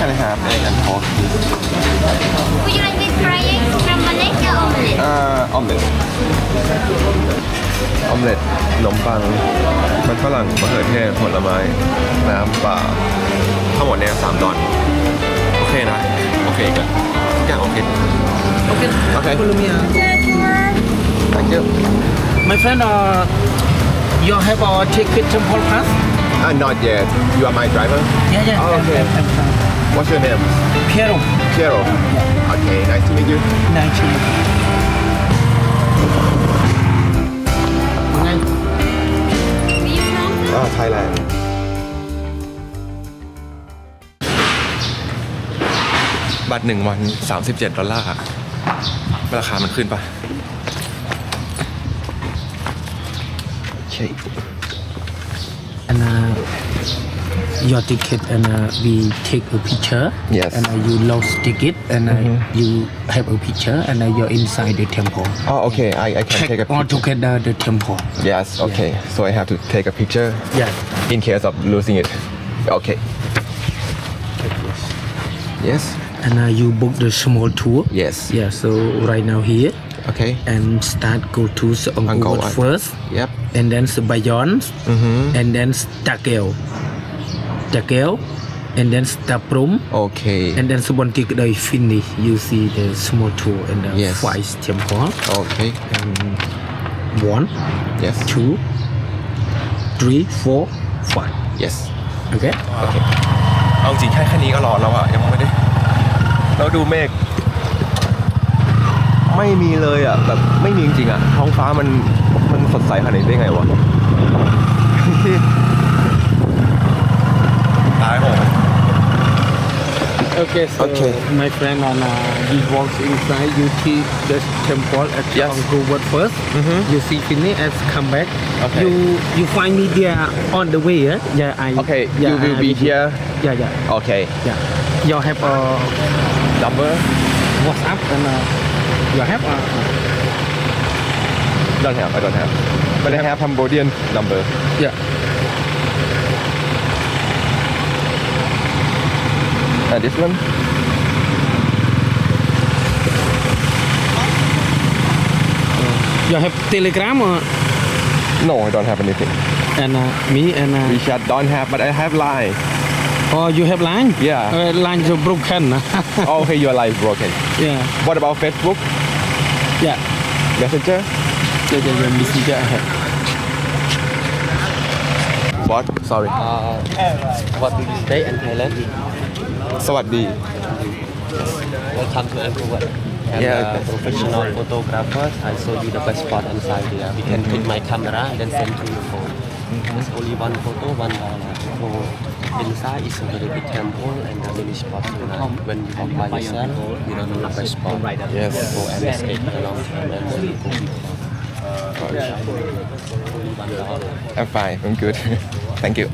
can I have egg and pork Would you like this frying from Malaysia or Malaysia? อ่าออมเล็ตออมเล็ตขนมปัง มันฝรั่งมะเขือเทศผลไม้ น้ำเปล่าทั้งหมดเนี่ยสามดอน โอเคนะ โอเคกันทุกอย่างโอเค โอเค โอเค thank you My friend, uh, you have a ticket temple pass? uh, not yet you are my driver Yeah, yeah. Oh, okay. I'm, I'm, I'm, what's your name Piero. Piero okay nice to meet you 19. Ngay. Where you from? อ่า Thailand บัตรหนึ่งวัน 37 ดอลลาร์ราคามันขึ้นปะ Okay. And uh, your ticket, and uh, we take a picture. Yes. And uh, you lost ticket, and uh, you have a picture, and uh, you're inside the temple. Oh, okay. I, I can take a picture. all picture. together the temple. Yes, okay. So I have to take a picture Yeah. in case of losing it. Okay. Yes. And uh, you book the small tour. Yes. Yeah. So right now here, Okay. and start go to Angkor Angkor Wat Wat. first. Yep. And then Bayon, Mm-hmm. and then Takeo, Takeo, and then Staprum, Okay. and then Subonti Kedai finish. You see the small tour and the Yes. five temple. Okay. And one, Yes. two, three, four, five. Yes. Okay. เอาจริงแค่แค่นี้ก็ร้อนแล้วอะยังไม่ได้ เราดูเมฆไม่มีเลยอะแบบไม่มีจริงๆอะท้องฟ้ามัน มันสดใสขนาดนี้ได้ไงวะตายโหง Okay. So Okay. my friend and uh, he walks inside. You see the temple at Yes. Angkor Wat 1st You see finish and come back. Okay. You you find me there on the way. Eh? Yeah. I. Okay, yeah, you will I be will- here. Yeah. Yeah. Okay. Yeah. You have a Number? WhatsApp and uh, you have a Don't have. I don't have. But I have Cambodian number. yeah. And this one? You have Telegram or No, I don't have anything. and uh, me and uh, WeChat don't have, but I have Line. oh you have line? Yeah. Uh, line is broken. Oh, okay, your line is broken. yeah. What about Facebook? Yeah. Messenger? Because I am missing that. What? Sorry. Uh, what do you say in Thailand? Sawadee. Welcome to Vancouver. I'm yeah, uh, a professional photographer. I show you the best spot inside here. Uh, we can mm -hmm. take my camera and then send to your phone. Mm -hmm. There's only one photo, one uh, dollar. So inside is a very big temple and a many spot. tonight. When you walk by yourself, you don't know the best spot. Yes. So, and it's along and then you go I'm fine. I'm good. Thank you.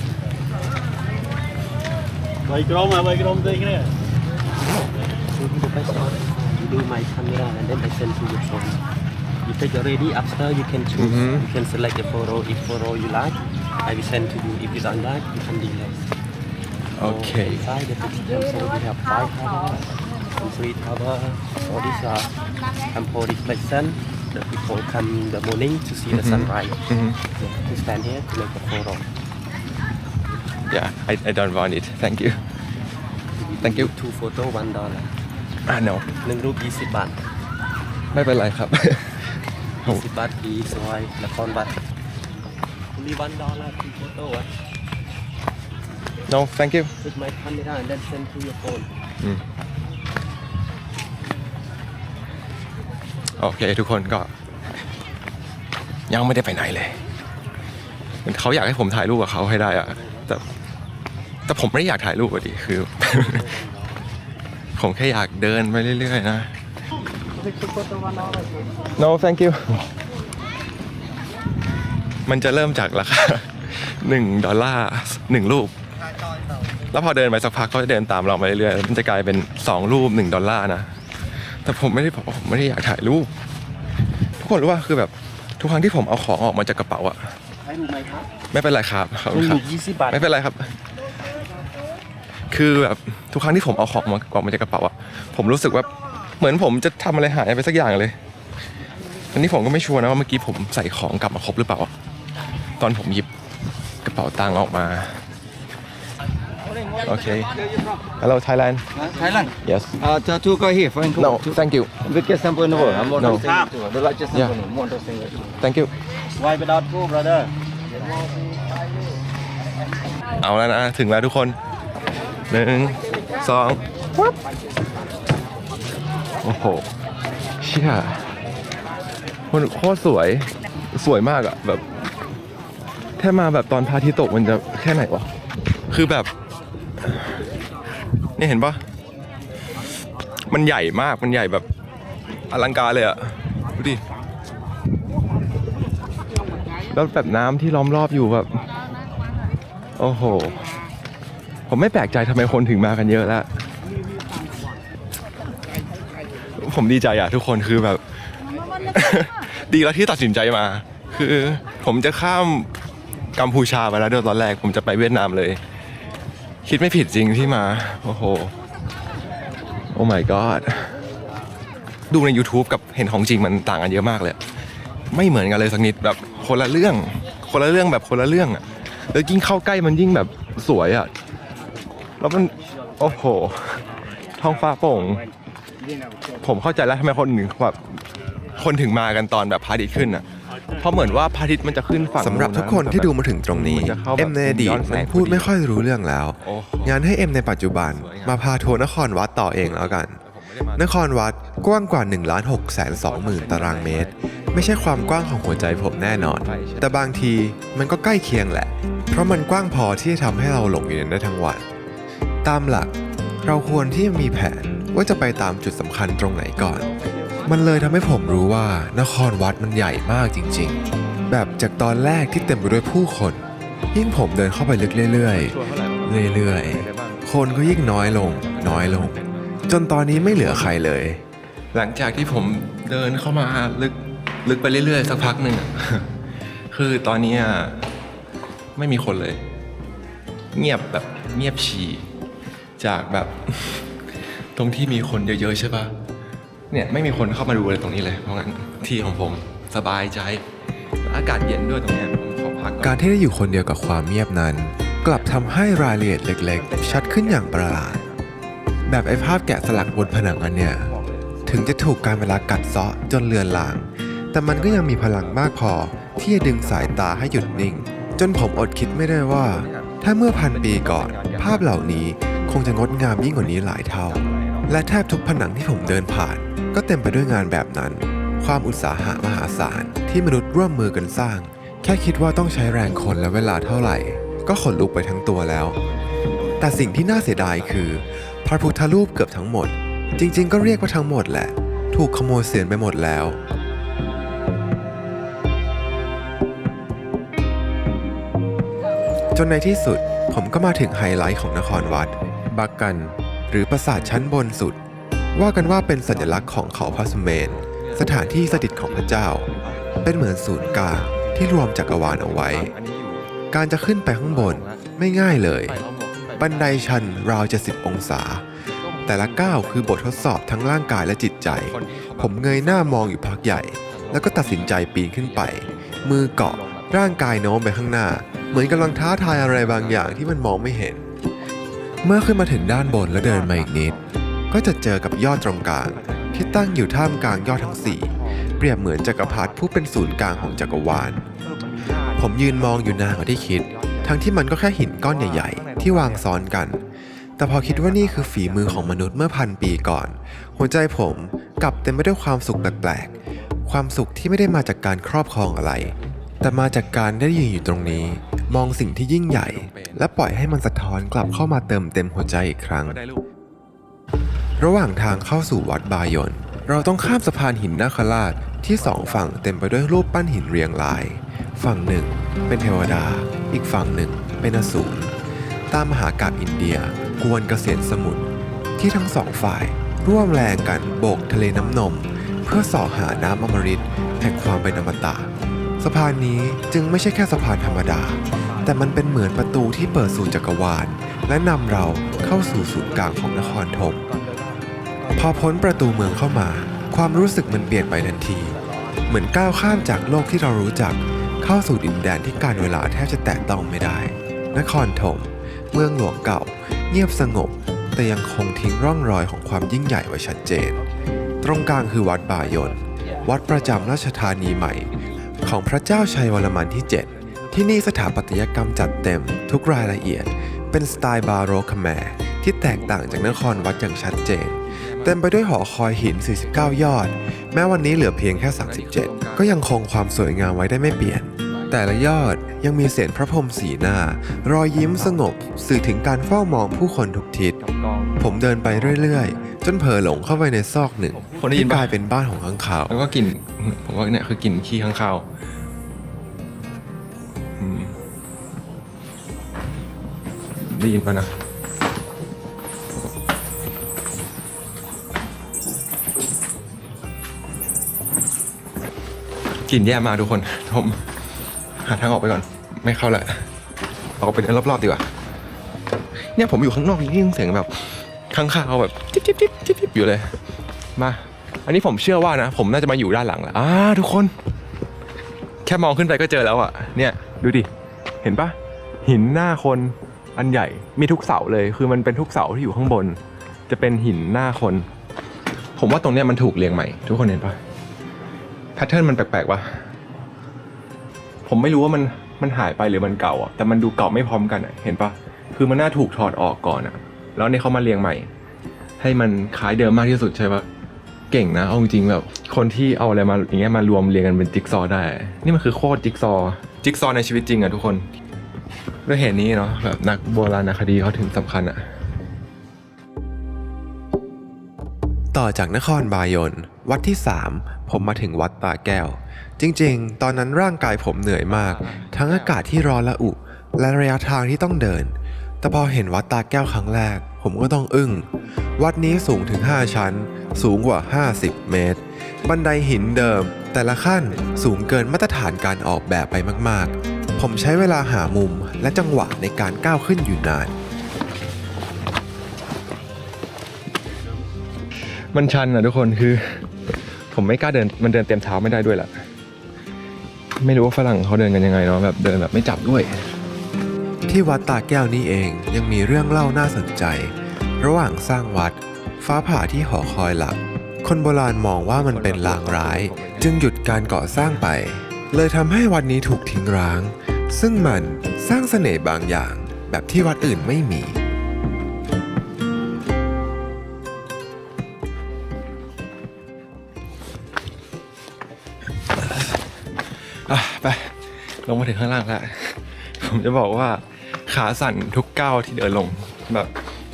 show you the best spot. You do my camera and then I send to your phone. You take already after you can choose. Mhm. You can select a photo if photo you like. I will send to you. If you don't like, you can delete. So Okay. Inside the big temple we have five towers and three towers. So these are temple reflection The people come in the morning to see the sunrise. Mhm. So to stand here to make a photo. Yeah, I, I don't want it. Thank you. Thank you. Two photo one dollar. Ah, no. หนึ่งรูป20บาท ไม่เป็นไรครับ 20บาทปีซอยนครวัด only one dollar two photo ah no, thank you. take my camera and then send to your phone อืม โอเคทุกคนก็ ยังไม่ได้ไปไหนเลยเขาอยากให้ผมถ่ายรูปกับเขาให้ได้อะแต่แต่ผมไม่ได้อยากถ่ายรูปอะดิคือ ผมแค่อยากเดินไปเรื่อยๆนะ no thank you มันจะเริ่มจากราคาหนึ่งดอลลาร์หนึ่งรูป แล้วพอเดินไปสักพักเขาจะเดินตามเราไปเรื่อยๆมันจะกลายเป็นสองรูปหนึ่งดอลลาร์นะ แต่ผมไม่ได้บอกว่าผมไม่ได้อยากถ่ายรูปทุกคนรู้ว่าคือแบบทุกครั้งที่ผมเอาของออกมาจากกระเป๋าอะให้รูปไหมครับไม่เป็นไรครับขอบคุณครูรับป20บาทไม่เป็นไรครับ คือแบบทุกครั้งที่ผมเอาของมากล่องมาจากกระเป๋าอะผมรู้สึกว่าเหมือนผมจะทำอะไรหายไปสักอย่างเลย อันนี้ผมก็ไม่ชัวร์นะว่าเมื่อกี้ผมใส่ของกลับมาครบหรือเปล่า ตอนผมหยิบกระเป๋าตังค์ออกมา โอเค Hello Thailand Thailand. Yes Uh, to, to go here, fine. No thank you Biggest temple in the world. I'm No. no. The largest temple Yeah. in the world. thank you Why without go, brother? เอาแล้วนะ ถึงแล้วทุกคนหนึ่งสองปั๊บโอ้โห เชี่ยคนโคตรสวย สวยมากอะแบบแค่มาแบบตอนพระอาทิตย์ตกมันจะแค่ไหนวะ คือแบบ นี่เห็นปะมันใหญ่มาก มันใหญ่แบบอลังการเลยอะดูดิ แล้วแบบน้ำที่ล้อมรอบอยู่แบบ โอ้โห ผมไม่แปลกใจทำไมคนถึงมากันเยอะแล้ว ผมดีใจอะทุกคนคือแบบ ดีแล้วที่ตัดสินใจมา คือผมจะข้ามกัมพูชาไปแล้วเดี๋ยวตอนแรก ผมจะไปเวียดนามเลย คิดไม่ผิดจริงที่มา โอ้โห โอ้ my god ดูใน YouTube กับเห็นของจริงมันต่างกันเยอะมากเลย ไม่เหมือนกันเลยสักนิดแบบคนละเรื่อง คนละเรื่องแบบคนละเรื่องอะแล้วยิ่งเข้าใกล้มันยิ่งแบบสวยอะแล้วมัน โอ้โห ท้องฟ้าโปร่ง ผมเข้าใจแล้วทำไมคนถึงแบบคนถึงมากันตอนแบบพระอาทิตย์ขึ้นอะ ราะเหมือนว่าพระอาทิตย์มันจะขึ้นฝั่งสำหรับทุกคนที่ดูมาถึงตรงนี้มัจะข้าแบบเอ็มในอดีตย้แสมันงพูดไม่ค่อยรู้เรื่องแล้วโอ้โหงานให้เอ็มในปัจจุบันสวยงามมาพาทัวร์นครวัดต่อเองแล้วกัน นครวัดกว้างกว่า1ล้าน6แสน2หมื่นตารางเมตร ไม่ใช่ความกว้างของหัวใจผมแน่นอน แต่บางทีมันก็ใกล้เคียงแหละ เพราะมันกว้างพอที่จะทำให้เราหลงอยู่ในนั้นได้ทั้งวัน ตามหลักเราควรที่จะมีแผนว่าจะไปตามจุดสำคัญตรงไหนก่อน มันเลยทำให้ผมรู้ว่านครวัดมันใหญ่มากจริงๆ แบบจากตอนแรกที่เต็มไปด้วยผู้คน ยิ่งผมเดินเข้าไปลึกเรื่อยๆ เรื่อยๆ คนก็ยิ่งน้อยลง น้อยลง จนตอนนี้ไม่เหลือใครเลย หลังจากที่ผมเดินเข้ามาลึกลึกไปเรื่อยๆ สักพักหนึ่งคือตอนนี้ไม่มีคนเลย เงียบแบบเงียบฉี่จากแบบ ตรงที่มีคนเยอะๆใช่ปะ เนี่ยไม่มีคนเข้ามาดูเลยตรงนี้เลย เพราะงั้นที่ของผมสบายใจ อากาศเย็นด้วยตรงเนี้ยผมขอพักก่อนการที่ได้อยู่คนเดียวกับความเงียบนั้น กลับทำให้รายละเอียดเล็กๆ ชัดขึ้นอย่างประหลาด แบบไอ้ภาพแกะสลักบนผนังอันเนี้ยถึงจะถูกการเวลากัดเซาะจนเลือนลาง แต่มันก็ยังมีพลังมากพอที่จะดึงสายตาให้หยุดนิ่ง จนผมอดคิดไม่ได้ว่า ถ้าเมื่อพันปีก่อน ภาพเหล่านี้คงจะงดงามยิ่งกว่านี้หลายเท่า และแทบทุกผนังที่ผมเดินผ่าน ก็เต็มไปด้วยงานแบบนั้น ความอุตสาหะมหาศาลที่มนุษย์ร่วมมือกันสร้าง แค่คิดว่าต้องใช้แรงคนและเวลาเท่าไหร่ ก็ขนลุกไปทั้งตัวแล้ว แต่สิ่งที่น่าเสียดายคือ พระพุทธรูปเกือบทั้งหมด จริง ๆ ก็เรียกว่าทั้งหมดแหละ ถูกขโมยเสียนไปหมดแล้วจนในที่สุดผมก็มาถึงไฮไลท์ของนครวัด บักกัน หรือปราสาทชั้นบนสุด ว่ากันว่าเป็นสัญลักษณ์ของเขาพระสุเมน สถานที่สถิตของพระเจ้า เป็นเหมือนศูนย์กลางที่รวมจักรวาลเอาไว้ การจะขึ้นไปข้างบนไม่ง่ายเลย บันไดชันราวจะสิบองศา แต่ละก้าวคือบททดสอบทั้งร่างกายและจิตใจ ผมเงยหน้ามองอยู่พักใหญ่ แล้วก็ตัดสินใจปีนขึ้นไป มือเกาะร่างกายโน้มไปข้างหน้า เหมือนกำลังท้าทายอะไรบางอย่างที่มันมองไม่เห็น เมื่อขึ้นมาถึงด้านบนและเดินมาอีกนิด ก็จะเจอกับยอดตรงกลางที่ตั้งอยู่ท่ามกลางยอดทั้งสี่เปรียบเหมือนจักรพรรดิผู้เป็นศูนย์กลางของจักรวาล ผมยืนมองอยู่นานกว่าที่คิด ทั้งที่มันก็แค่หินก้อนใหญ่ ๆ ที่วางซ้อนกัน แต่พอคิดว่านี่คือฝีมือของมนุษย์เมื่อพันปีก่อน หัวใจผมกลับเต็มไปด้วยความสุขแปลกๆ ความสุขที่ไม่ได้มาจากการครอบครองอะไร แต่มาจากการได้ยืนอยู่ตรงนี้ มองสิ่งที่ยิ่งใหญ่ และปล่อยให้มันสะท้อนกลับเข้ามาเติมเต็มหัวใจอีกครั้ง ระหว่างทางเข้าสู่วัดบายอนเราต้องข้ามสะพานหินนาคราชที่สองฝั่งเต็มไปด้วยรูปปั้นหินเรียงราย ฝั่งหนึ่งเป็นเทวดา อีกฝั่งหนึ่งเป็นอสูรตามมหากาพย์อินเดียกวนเกษียณสมุทรที่ทั้งสองฝ่ายร่วมแรงกันโบกทะเลน้ำนม เพื่อส่อหาน้ำอมฤตแห่งความเป็นอมตะสะพานนี้จึงไม่ใช่แค่สะพานธรรมดา แต่มันเป็นเหมือนประตูที่เปิดสู่จักรวาล และนำเราเข้าสู่ศูนย์กลางของนครธม พอพ้นประตูเมืองเข้ามา ความรู้สึกมันเปลี่ยนไปทันที เหมือนก้าวข้ามจากโลกที่เรารู้จัก เข้าสู่ดินแดนที่การเวลาแทบจะแตะต้องไม่ได้ นครธมเมืองหลวงเก่า เงียบสงบ แต่ยังคงทิ้งร่องรอยของความยิ่งใหญ่ไว้ชัดเจน ตรงกลางคือวัดบายนวัดประจำราชธานีใหม่ ของพระเจ้าชัยวรมันที่ 7 ที่นี่สถาปัตยกรรมจัดเต็มทุกรายละเอียด เป็นสไตล์บาโรคแมร์ที่แตกต่างจากนครวัดอย่างชัดเจน เต็มไปด้วยหอคอยหิน 49 ยอด แม้วันนี้เหลือเพียงแค่ 37 ก็ยังคงความสวยงามไว้ได้ไม่เปลี่ยน แต่ละยอดยังมีเสียงพระพรหมสีหน้า รอยยิ้มสงบ สื่อถึงการเฝ้ามองผู้คนทุกทิศกับกองผมเดินไปเรื่อยๆ จนเผลอหลงเข้าไปในซอกหนึ่งคนได้ยินที่ปะกลายเป็นบ้านของข้างคาว แล้วก็กลิ่นผมว่าเนี่ยคือกลิ่นขี้ข้างคาวอืมได้ยินปะนะ กลิ่นแย่มากทุกคนผมหาทางออกไปก่อน ไม่เข้าละออกไปเดินรอบๆดีกว่า เนี่ยผมอยู่ข้างนอกนี่ยังเสียงแบบข้างคาแบบจิ๊บจิ๊บจิ๊บจิ๊บจิ๊บอยู่เลย มา อันนี้ผมเชื่อว่านะ ผมน่าจะมาอยู่ด้านหลังแหละอ่าทุกคน แค่มองขึ้นไปก็เจอแล้วอะ เนี่ย ดูดิ เห็นปะหินหน้าคนอันใหญ่มีทุกเสาเลย คือมันเป็นทุกเสาที่อยู่ข้างบน จะเป็นหินหน้าคน ผมว่าตรงเนี้ยมันถูกเรียงใหม่ ทุกคนเห็นปะ แพทเทิร์นมันแปลกๆวะผมไม่รู้ว่ามันมันหายไปหรือมันเก่าอะแต่มันดูเก่าไม่พร้อมกันอะเห็นปะคือมันน่าถูกถอดออกก่อนอะ แล้วนี่เขามาเรียงใหม่ ให้มันคล้ายเดิมมากที่สุดใช่ปะเก่งนะเอาจริงๆแบบคนที่เอาอะไรมาอย่างเงี้ยมารวมเรียงกันเป็นจิ๊กซอว์ได้ นี่มันคือโคตรจิ๊กซอว์จิ๊กซอว์ในชีวิตจริงอะทุกคนด้วยเหตุนี้เนาะแบบนักโบราณคดีเขาถึงสำคัญอะต่อจากนครบายน วัดที่ 3 ผมมาถึงวัดตาแก้ว จริงๆ ตอนนั้นร่างกายผมเหนื่อยมาก ทั้งอากาศที่ร้อนละอุ และระยะทางที่ต้องเดิน แต่พอเห็นวัดตาแก้วครั้งแรก ผมก็ต้องอึ้ง วัดนี้สูงถึง 5 ชั้น สูงกว่า 50 เมตร บันไดหินเดิม แต่ละขั้นสูงเกินมาตรฐานการออกแบบไปมากๆ ผมใช้เวลาหามุมและจังหวะในการก้าวขึ้นอยู่นานมันชันอะทุกคนคือ ผมไม่กล้าเดินมันเดินเต็มเท้าไม่ได้ด้วยแหละไม่รู้ว่าฝรั่งเขาเดินกันยังไงเนาะแบบเดินแบบไม่จับด้วย ที่วัดตาแก้วนี่เองยังมีเรื่องเล่าน่าสนใจ ระหว่างสร้างวัด ฟ้าผ่าที่หอคอยหลักคนโบราณมองว่ามันเป็นลางร้าย จึงหยุดการก่อสร้างไป เลยทำให้วัดนี้ถูกทิ้งร้าง ซึ่งมันสร้างเสน่ห์บางอย่างแบบที่วัดอื่นไม่มี อะไปลงมาถึงข้างล่างแล้วผมจะบอกว่าขาสั่นทุกก้าวที่เดินลงแบบ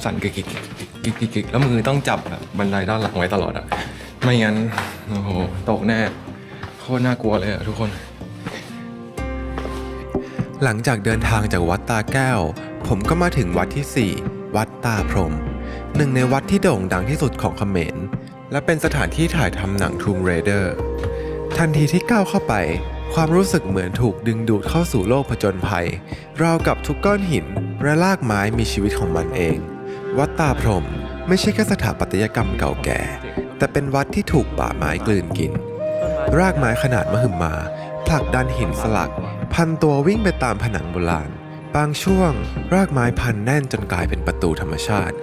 สั่นกิกกิกกิกกิกกิกกิกแล้วมือต้องจับแบบบันไดด้านหลังไว้ตลอดอะไม่งั้นโอ้โหตกแน่โคตรน่ากลัวเลยอะทุกคน หลังจากเดินทางจากวัดตาแก้ว ผมก็มาถึงวัดที่ 4 วัดตาพรหมหนึ่งในวัดที่โด่งดังที่สุดของเขมรและเป็นสถานที่ถ่ายทำหนัง Tomb Raider ทันทีที่ก้าวเข้าไป ความรู้สึกเหมือนถูกดึงดูดเข้าสู่โลกผจญภัย ราวกับทุกก้อนหินและรากไม้มีชีวิตของมันเอง วัดตาพรหมไม่ใช่แค่สถาปัตยกรรมเก่าแก่ แต่เป็นวัดที่ถูกป่าไม้กลืนกิน รากไม้ขนาดมหึมา ผลักดันหินสลัก พันตัววิ่งไปตามผนังโบราณ บางช่วง รากไม้พันแน่นจนกลายเป็นประตูธรรมชาติ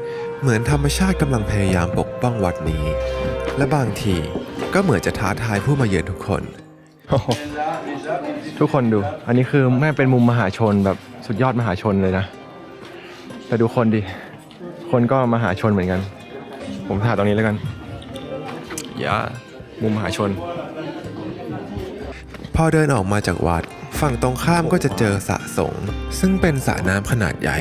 เหมือนธรรมชาติกำลังพยายามปกป้องวัดนี้ และบางทีก็เหมือนจะท้าทายผู้มาเยือนทุกคน โอ้โหทุกคนดู อันนี้คือแม่งเป็นมุมมหาชนแบบสุดยอดมหาชนเลยนะ แต่ดูคนดิ คนก็มหาชนเหมือนกัน ผมถ่ายตรงนี้แล้วกันอย่ามุมมหาชน พอเดินออกมาจากวัด ฝั่งตรงข้ามก็จะเจอสระสงฆ์ซึ่งเป็นสระน้ำขนาดใหญ่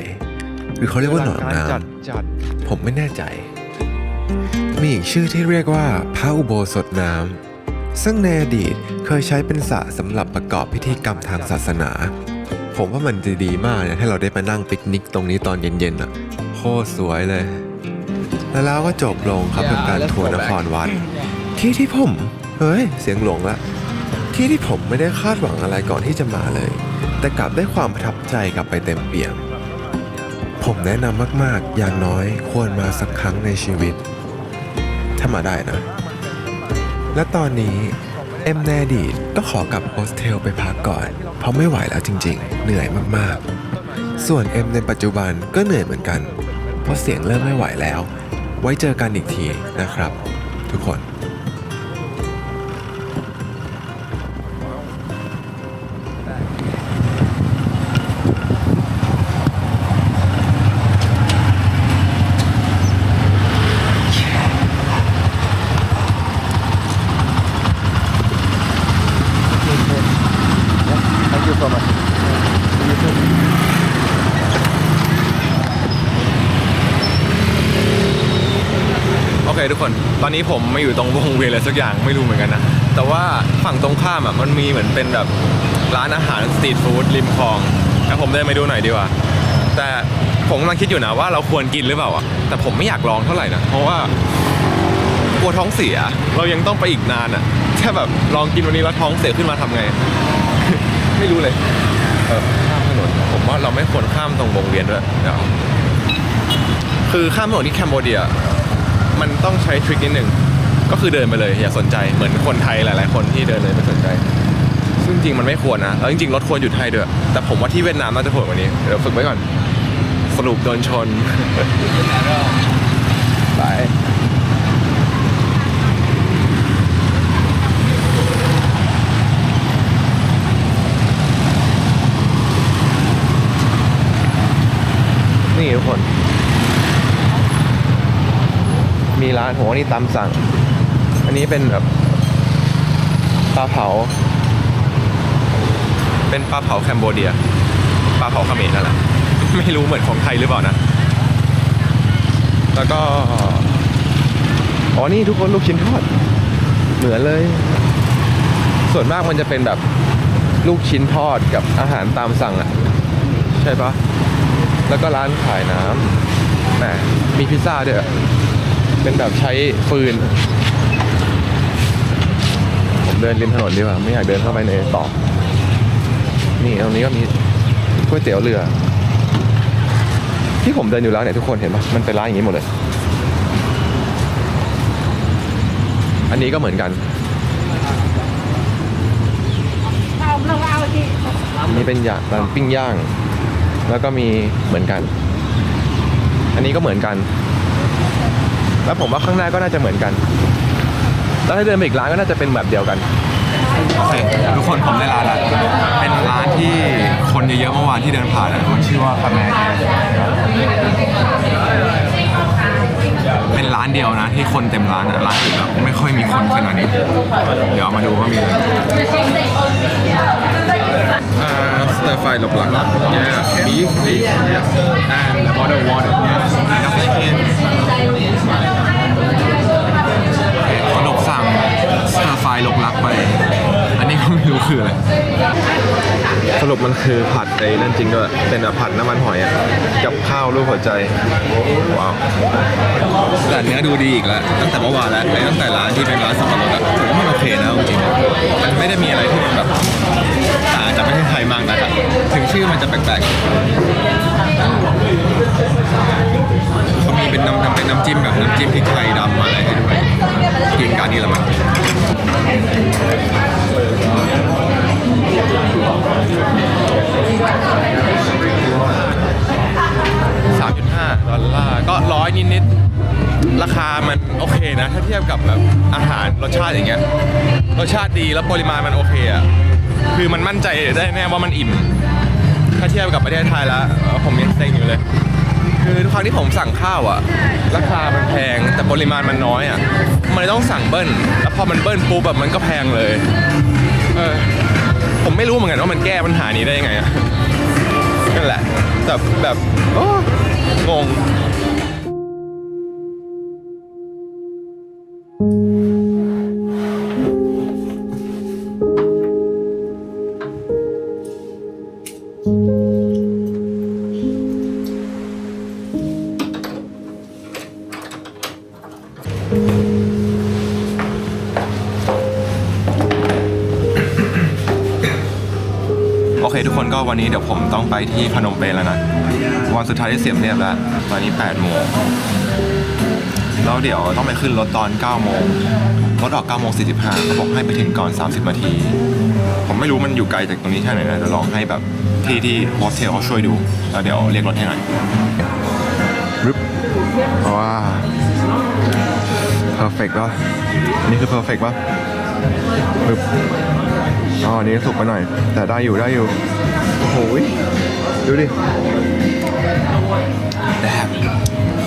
หรือเขาเรียกว่าหนองน้จัดจัดำผมไม่แน่ใจ มีอีกชื่อที่เรียกว่าพระอุโบสถน้ำ ซึ่งในอดีตเคยใช้เป็นสระสำหรับประกอบพิธีกรรมทางศาสนา ผมว่ามันจะดีมากนะถ้าเราได้มานั่งปิกนิกตรงนี้ตอนเย็นๆอะโคตรสวยเลย แล้วแล้วก็จบลงครับกับการทัวร์นครวัด ที่ที่ผม เฮ้ย เสียงหลงละ ที่ที่ผมไม่ได้คาดหวังอะไรก่อนที่จะมาเลย แต่กลับได้ความประทับใจกลับไปเต็มเปี่ยมผมแนะนำมากๆ อย่างน้อยควรมาสักครั้งในชีวิต ถ้ามาได้นะ และตอนนี้เอ็มแนดีตก็ขอกลับโฮสเทลไปพักก่อน เพราะไม่ไหวแล้วจริงๆ เหนื่อยมากๆ ส่วนเอ็มในปัจจุบันก็เหนื่อยเหมือนกัน เพราะเสียงเริ่มไม่ไหวแล้ว ไว้เจอกันอีกทีนะครับ ทุกคน อนนี้ผมมาอยู่ตรงวงเวียนอะไรสักอย่างไม่รู้เหมือนกันนะแต่ว่าฝั่งตรงข้ามอะมันมีเหมือนเป็นแบบร้านอาหารสตรีทฟู้ดริมคลองแล้วผมเดินไปดูหน่อยดีกว่า แต่ผมกำลังคิดอยู่นะว่าเราควรกินหรือเปล่าอะแต่ผมไม่อยากลองเท่าไหร่นะเพราะว่ากลัวท้องเสีย เรายังต้องไปอีกนานอะแค่แบบลองกินวันนี้แล้วท้องเสียขึ้นมาทำไง ไม่รู้เลยเออข้ามถนนผมว่าเราไม่ควรข้ามตรงวงเวียนด้วยเดี๋ยวคือข้ามถนนที่แคมโบเดีย มันต้องใช้ทริคนิดหนึ่งก็คือเดินไปเลยอย่าสนใจเหมือนคนไทยหลาย ๆ คนที่เดินเลยไม่สนใจ ซึ่งจริงมันไม่ควรนะแล้วจริงๆรถควรหยุดให้ด้วยแต่ผมว่าที่เวียดนามน่าจะโหดกว่านี้เดี๋ยวฝึกไว้ก่อนสรุปโดนชนไปนี่ทุกคน มีร้านโหนี่ตามสั่ง อันนี้เป็นแบบปลาเผา เป็นปลาเผาแคมโบเดีย ปลาเผาเขมรนั่นแหละ ไม่รู้เหมือนของไทยหรือเปล่านะ แล้วก็ อ๋อ นี่ทุกคนลูกชิ้นทอด เหมือนเลย ส่วนมากมันจะเป็นแบบลูกชิ้นทอดกับอาหารตามสั่งอะใช่ปะแล้วก็ร้านขายน้ำแหมมีพิซซ่าด้วย เป็นแบบใช้ฟืน ผมเดินริมถนนดีกว่า ไม่อยากเดินเข้าไปในตอกนี่ตรงนี้ก็มีก๋วยเตี๋ยวเรือ ที่ผมเดินอยู่แล้วเนี่ยทุกคนเห็นปะมันเป็นร้านอย่างนี้หมดเลย อันนี้ก็เหมือนกันนนี้เป็นอย่างร้านปิ้งย่าง แล้วก็มีเหมือนกัน อันนี้ก็เหมือนกัน แล้วผมว่าข้างหน้าก็น่าจะเหมือนกัน แล้วถ้าเดินไปอีกร้านก็น่าจะเป็นแบบเดียวกันโอเคทุกคนผมได้ร้านละเป็นร้านที่คนเยอะๆเมื่อวานที่เดินผ่านอะมันชื่อว่าคาแมร์เป็นร้านเดียวนะที่คนเต็มร้านอะร้านอื่นแบบไม่ค่อยมีคนขนาดนี้ เดี๋ยวมาดูว่ามีอะไรอ่าสเตอร์ไฟหลบหลัง yeah beef beef and bottled water nothing in ข สเตอร์ไฟลกลักไป อันนี้ก็ไม่รู้คืออะไร สรุปมันคือผัดไอ้นั่นจริงด้วย เป็นแบบผัดน้ำมันหอยอะกับข้าวรูปหัวใจ ว้าว แต่เนื้อดูดีอีกแล้ว ตั้งแต่เมื่อวานแล้วไอ้ตั้งแต่ร้านที่เป็นร้านสับปะรดอะผมว่ามันโอเคนะจริงๆมันไม่ได้มีอะไรที่มันแบบต่างจากประเทศไทยมากนักอะถึงชื่อมันจะแปลกๆเขามีเป็นน้ำเป็นน้ำจิ้มแบบน้ำจิ้มพริกไทยดำอะไรให้ด้วยกินกันนี่แหละมัน สามจุดห้าดอลลาร์ก็ร้อยนิดๆ ราคามันโอเคนะ ถ้าเทียบกับแบบอาหารรสชาติอย่างเงี้ยรสชาติดีแล้วปริมาณมันโอเคอะคือมันมั่นใจได้แน่ว่ามันอิ่ม ถ้าเทียบกับประเทศไทยแล้วผมยังเซ็งอยู่เลย คือทุกครั้งที่ผมสั่งข้าวอะราคามันแพงแต่ปริมาณมันน้อยอะมันเลยต้องสั่งเบิ้ลแล้วพอมันเบิ้ลปุ๊บแบบมันก็แพงเลยเออผมไม่รู้เหมือนกันว่ามันแก้ปัญหานี้ได้ยังไงอะนั่นแหละแต่แบบโอ้งง ผมต้องไปที่พนมเปญแล้วนะ วันสุดท้ายที่เสียมเรียบแล้ว ตอนนี้8โมงแล้วเดี๋ยวต้องไปขึ้นรถตอน9โมงรถออก9โมง45เขาบอกให้ไปถึงก่อน 30 นาที ผมไม่รู้มันอยู่ไกลจากตรงนี้แค่ไหนนะเดี๋ยวลองให้แบบพี่ที่โฮสเทลเขาช่วยดูแล้วเดี๋ยวเรียกรถให้หน่อยรึบว้า perfect ป่ะ นี่คือ perfect ป่ะรึบ อ๋ออันนี้สุกไปหน่อย แต่ได้อยู่ได้อยู่โอ้โหยดูดิแดบ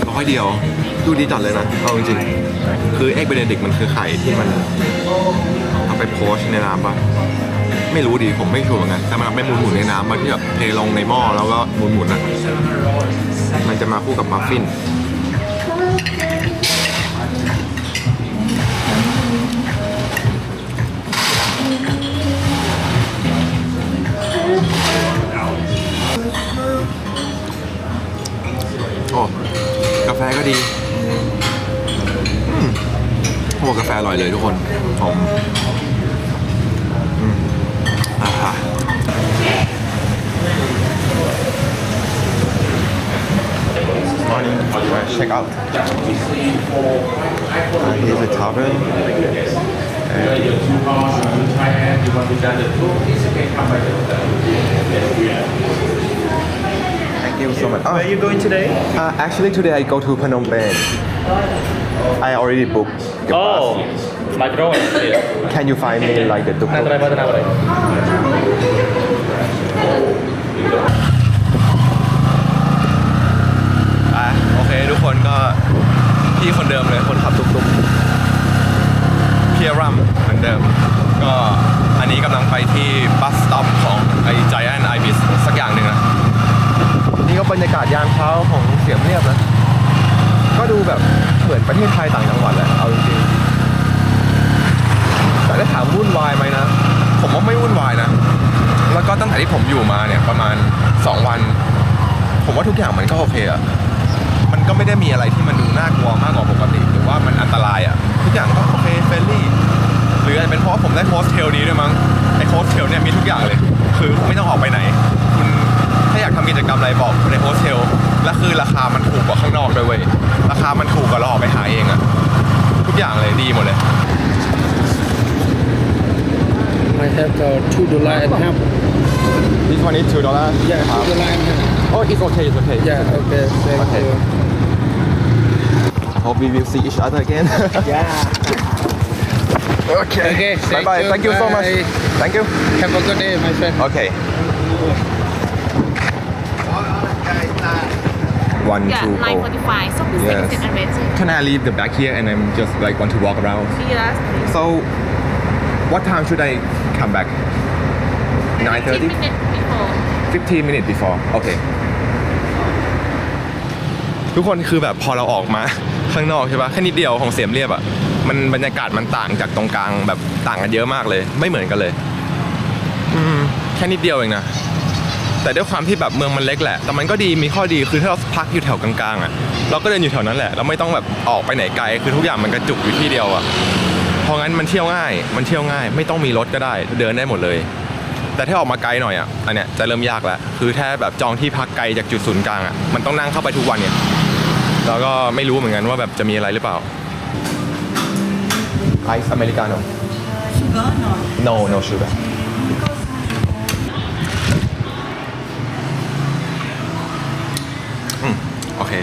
ร้อยเดียว ดูดีจัดเลยนะ เอาจริงๆ คือเอ็กเบเนดิกมันคือไข่ที่มันเอาไปโพสในน้ำปะไม่รู้ดิผมไม่ชัวร์เหมือนกัน แต่มันเอาไปหมุนๆในน้ำมาที่แบบเทลงในหม้อแล้วก็หมุนๆอะ มันจะมาคู่กับมัฟฟิน โอ้กาแฟก็ดีโอ้กาแฟอร่อยเลยทุกคนผมอ่าตอนนี้ check out uh, here's a tavern and you so much. Oh, Where are you going today? uh, actually, today I go to Phnom Penh. I already booked. the Oh, my drone. bus. Can you find me like the tuk Nanti nanti nanti. อะโอเค ทุกคนก็พี่คนเดิมเลยคนขับตุกตุกเพียรัมเหมือนเดิม ก็อันนี้กำลังไปที่บัสสต็อปของไอ้ Giant Ibis สักอย่างหนึ่งนะ นี่ก็บรรยากาศยามเช้าของเสียมเรียบนะ ก็ดูแบบเหมือนประเทศไทยต่างจังหวัดแหละเอาจริงๆแต่ถ้าถามวุ่นวายไหมนะ ผมว่าไม่วุ่นวายนะ แล้วก็ตั้งแต่ที่ผมอยู่มาเนี่ยประมาณ 2 วัน ผมว่าทุกอย่างมันก็โอเคอะมันก็ไม่ได้มีอะไรที่มันดูน่ากลัวมากกว่าปกติ หรือว่ามันอันตรายอะทุกอย่างก็โอเคเฟรนลี่หรืออาจจะเป็นเพราะผมได้โฮสเทลนี้ด้วยมั้งไอโฮสเทลเนี่ยมีทุกอย่างเลย คือไม่ต้องออกไปไหน ทำกิจกรรมอะไรบอกในโฮสเทลและคือราคามันถูกกว่าข้างนอกด้วยเว้ยราคามันถูกกว่าเราออกไปหาเองอะทุกอย่างเลยดีหมดเลย I have uh, two dollar and half. This one is two dollars Yeah, two dollar and half. Oh it's okay it's okay Yeah, okay, thank Okay. you. I hope we will see each other again Yeah. Okay Okay, Bye thank bye you, Thank you so much bye. Thank you Have a good day, my friend. Okay One Yeah, two oh 9:45. So please Yes. take a advantage. Can I leave the bag here and I'm just like want to walk around? Yes. So, what time should I come back? 15 9:30? minutes before. 15 minutes before โอเคทุกคนคือแบบพอเราออกมาข้างนอกใช่ปะแค่นิดเดียวของเสียมเรียบอะมันบรรยากาศมันต่างจากตรงกลางแบบต่างกันเยอะมากเลย ไม่เหมือนกันเลย อืมแค่นิดเดียวเองนะ แต่ด้วยความที่แบบเมืองมันเล็กแหละ แต่มันก็ดีมีข้อดีคือถ้าเราพักอยู่แถวกลางๆอะเราก็เดินอยู่แถวนั้นแหละเราไม่ต้องแบบออกไปไหนไกล คือทุกอย่างมันกระจุกอยู่ที่เดียวอะเพราะงั้นมันเที่ยวง่าย มันเที่ยวง่าย ไม่ต้องมีรถก็ได้ เดินได้หมดเลย แต่ถ้าออกมาไกลหน่อยอะอันเนี้ยจะเริ่มยากแล้วคือถ้าแบบจองที่พักไกลจากจุดศูนย์กลางอะมันต้องนั่งเข้าไปทุกวันเนี่ยแล้วก็ไม่รู้เหมือนกันว่าแบบจะมีอะไรหรือเปล่าไอซ์อเมริกาโน่ Sugar? No. no no sugar อืมโอ เค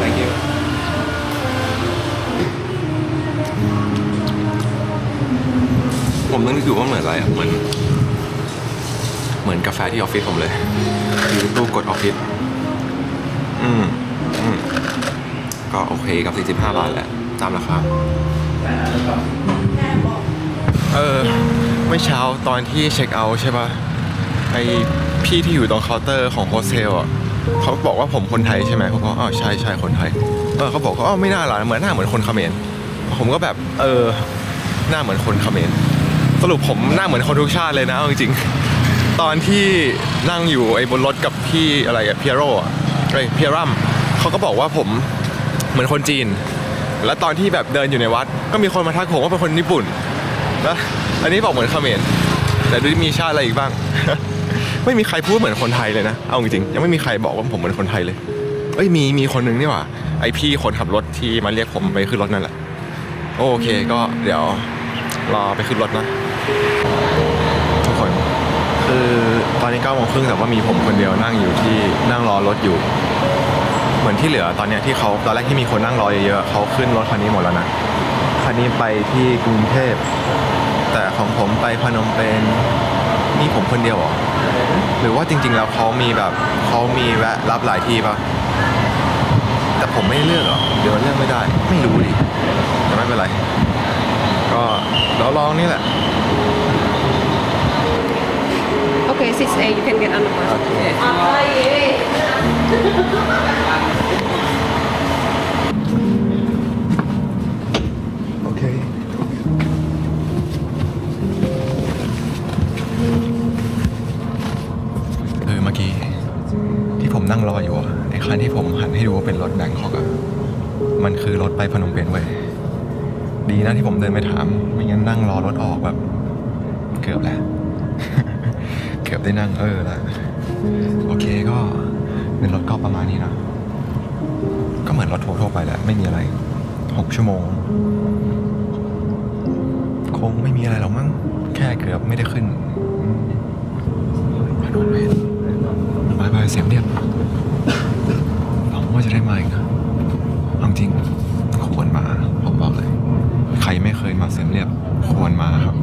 Thank you ผมต้องนึกดูว่าเหมือนอะไรอะเหมือนเหมือนกาแฟที่ออฟฟิศผมเลยอยู่ตู้กดออฟฟิศอืมอืมก็โอเคกับ 45 บาทแหละตามราคา เออเมื่อเช้าตอนที่เช็คเอาท์ใช่ปะไอพี่ที่อยู่ตรงเคาน์เตอร์ของโฮสเทลอะเขาบอกว่าผมคนไทยใช่ไหมผมก็อ๋อใช่ใช่คนไทยเออเขาบอกว่าอ๋อไม่น่าหรอกเหมือนหน้าเหมือนคนเขมรผมก็แบบ เออ หน้าเหมือนคนเขมรสรุปผมหน้าเหมือนคนทุกชาติเลยนะเอาจริงๆตอนที่นั่งอยู่ไอ้บนรถกับพี่อะไรอะเพียโรอะไอเพียรัมเขาก็บอกว่าผมเหมือนคนจีน แล้วตอนที่แบบเดินอยู่ในวัด ก็มีคนมาทักผมว่าเป็นคนญี่ปุ่นแล้วอันนี้บอกเหมือนเขมรแต่ดูมีชาติอะไรอีกบ้าง ไม่มีใครพูดเหมือนคนไทยเลยนะ เอาจริงๆยังไม่มีใครบอกว่าผมเหมือนคนไทยเลย เอ้ยมีมีคนหนึ่งนี่หว่า ไอพี่คนขับรถที่มาเรียกผมไปขึ้นรถนั่นแหละ โอเคก็เดี๋ยวรอไปขึ้นรถนะทุกคน คือตอนนี้เก้าโมงครึ่งแต่ว่ามีผมคนเดียวนั่งอยู่ที่นั่งรอรถอยู่ เหมือนที่เหลือตอนเนี้ยที่เขาตอนแรกที่มีคนนั่งรอเยอะๆเขาขึ้นรถคันนี้หมดแล้วนะคันนี้ไปที่กรุงเทพ แต่ของผมไปพนมเปญมีผมคนเดียวเหรอหรือว่าจริง ๆ แล้วเขามีแบบเขามีแวะรับหลายที่ปะแต่ผมไม่เลือกเหรอเดี๋ยวมันเลือกไม่ได้ ไม่รู้ดิแต่ไม่เป็นไร ก็เราลองนี่แหละ Okay, 6A, you can get on the bus. โอเคคือเมื่อกี้ ที่ผมนั่งรออยู่อะไอ้คันที่ผมหันให้ดูว่าเป็นรถแบงคอกอะมันคือรถไปพนมเปญเว้ยดีนะที่ผมเดินไปถาม ไม่งั้นนั่งรอรถออกแบบ เกือบแล้ว เกือบได้นั่งเออแล้วโอเคก็ เป็นรถก็ประมาณนี้นะ ก็เหมือนรถทั่วไปแหละ ไม่มีอะไรหกชั่วโมง คงไม่มีอะไรหรอกมั้ง แค่เกือบไม่ได้ขึ้นอืมพนเปญบายบายเสียงเรียบหวังว่าจะได้มาอีกนะเอาจริงควรมา ผมบอกเลย ใครไม่เคยมาเสียมเรียบควรมาครับ